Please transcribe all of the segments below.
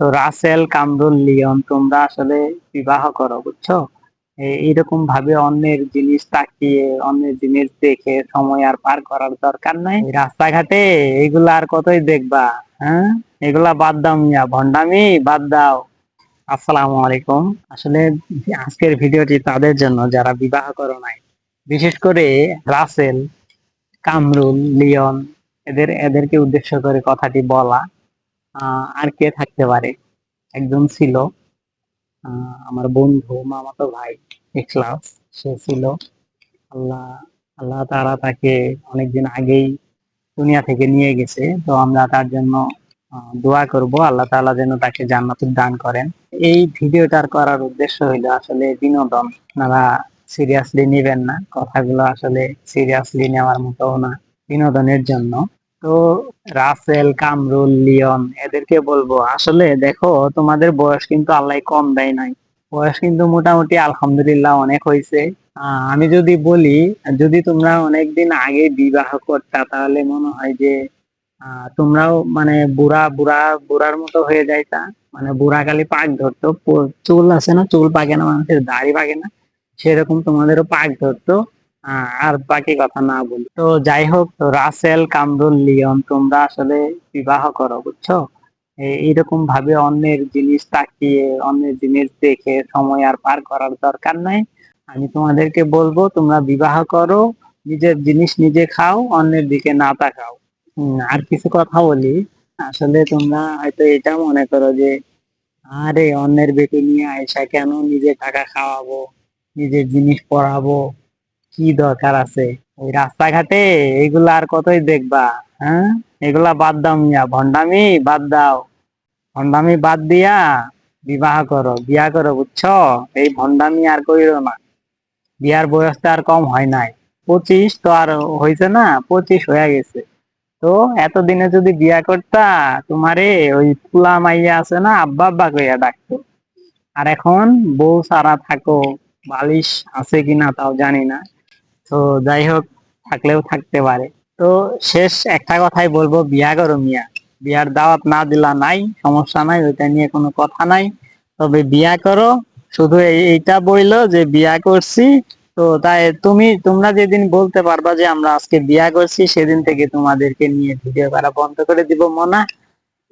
তো রাসেল, কামরুল, লিওন, তোমরা আসলে বিবাহ করো, বুঝছ? এইরকম ভাবে অন্যের জিনিস তাকিয়ে, অন্যের জিনিস দেখে সময় আর পার করার দরকার নাই। রাস্তাঘাটে এগুলা আর কতই দেখবা হ্যাঁ? এগুলা বাদ দাও মিয়া ভন্ডামি বাদ দাও। আসসালামু আলাইকুম। আসলে আজকের ভিডিওটি তাদের জন্য, যারা বিবাহ করো নাই। বিশেষ করে রাসেল, কামরুল, লিওন, এদের, এদেরকে উদ্দেশ্য করে কথাটি বলা। আর কে থাকতে পারে? একজন ছিল আমার বন্ধু মামাতো ভাই সে ছিল। আল্লাহ আল্লাহ তারা তাকে অনেকদিন আগেই দুনিয়া থেকে নিয়ে গেছে। তো আমরা তার জন্য দোয়া করব। আল্লাহ তাআলা যেন তাকে জান্নাতুল দান করেন। এই ভিডিওটার করার উদ্দেশ্য হইল আসলে বিনোদন। আপনারা সিরিয়াসলি নেবেন না। কথাগুলো আসলে সিরিয়াসলি নেওয়ার মতো না। বিনোদনের জন্য। তো রাসেল, কামরুল, লিওন এদেরকে বলব, আসলে দেখো, তোমাদের বয়স কিন্তু আল্লাহ কম দেয় নাই। বয়স কিন্তু মোটামুটি আলহামদুলিল্লাহ অনেক হয়েছে আমি যদি বলি, যদি তোমরা অনেকদিন আগে বিবাহ করতা, তাহলে মনে হয় যে তোমরাও মানে বুড়া বুড়া, বুড়ার মতো হয়ে যাইতা। মানে বুড়া কালি পাক ধরতো চুল আছে না, চুল পাকে না, মানুষের দাড়ি পাকে না, সেরকম তোমাদেরও পাক ধরতো। আর বাকি কথা না বলি। তো যাই হোক, রাসেল, কামরুল, লিওন, তোমরা আসলে বিবাহ করো, বুঝছ? এইরকম ভাবে অন্যের জিনিস তাকিয়ে, অন্যের জিনিস দেখে সময় আর পার করার দরকার নাই। আমি তোমাদেরকে বলব, তোমরা বিবাহ করো, নিজের জিনিস নিজে খাও, অন্যের দিকে না তাকাও। আর কিছু কথা বলি। আসলে তোমরা হয়তো এটা মনে করো যে, আরে অন্যের বেটি নিয়ে আয়সা কেন নিজে টাকা খাওয়াবো, নিজের জিনিস পরাবো কি দরকার আছে? ওই রাস্তাঘাটে এগুলা আর কতই দেখবা হ্যাঁ? এগুলা বাদ দাও মিয়া ভন্ডামি বাদ দাও। ভন্ডামি বাদ দিয়া বিবাহ করো, বিয়া করো, বুঝছ? এই ভন্ডামি আর কইরো না। বিয়ার বয়স তো আর কম হয় নাই। পঁচিশ তো আর হয়েছে না, পঁচিশ হয়ে গেছে। তো এতদিনে যদি বিয়া করতা, তোমারে ওই পুলা মাইয়া আছে না, আব্বা আব্বা কইয়া ডাকতো। আর এখন বউ সারা থাকো, বালিশ আছে কিনা তাও জানি না। তো যাই হোক, থাকলেও থাকতে পারে। তো শেষ একটা কথাই বলব, বিয়া করো মিয়া। বিয়ার দাওয়াত না দিলা নাই, সমস্যা নাই, ওইটা নিয়ে কোনো কথা নাই। তবে বিয়া করো, শুধু এইটা বইলো যে বিয়া করছি। তো তাই তুমি, তোমরা যেদিন বলতে পারবা যে আমরা আজকে বিয়া করছি, সেদিন থেকে তোমাদেরকে নিয়ে ভিডিও করা বন্ধ করে দিব মনা।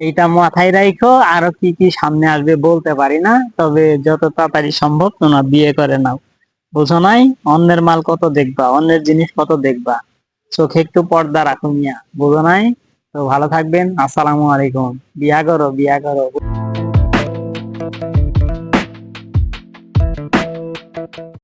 এইটা মাথায় রাখো আরও কি কি সামনে আসবে বলতে পারি না। তবে যত তাড়াতাড়ি সম্ভব তোমরা বিয়ে করে নাও। বোঝো নাই? অন্যের মাল কত দেখবা? অন্যের জিনিস কত দেখবা? চোখে একটু পর্দা রাখো মিয়া, বোঝো নাই? তো ভালো থাকবেন, আসসালামু আলাইকুম। বিয়া করো বিয়া করো।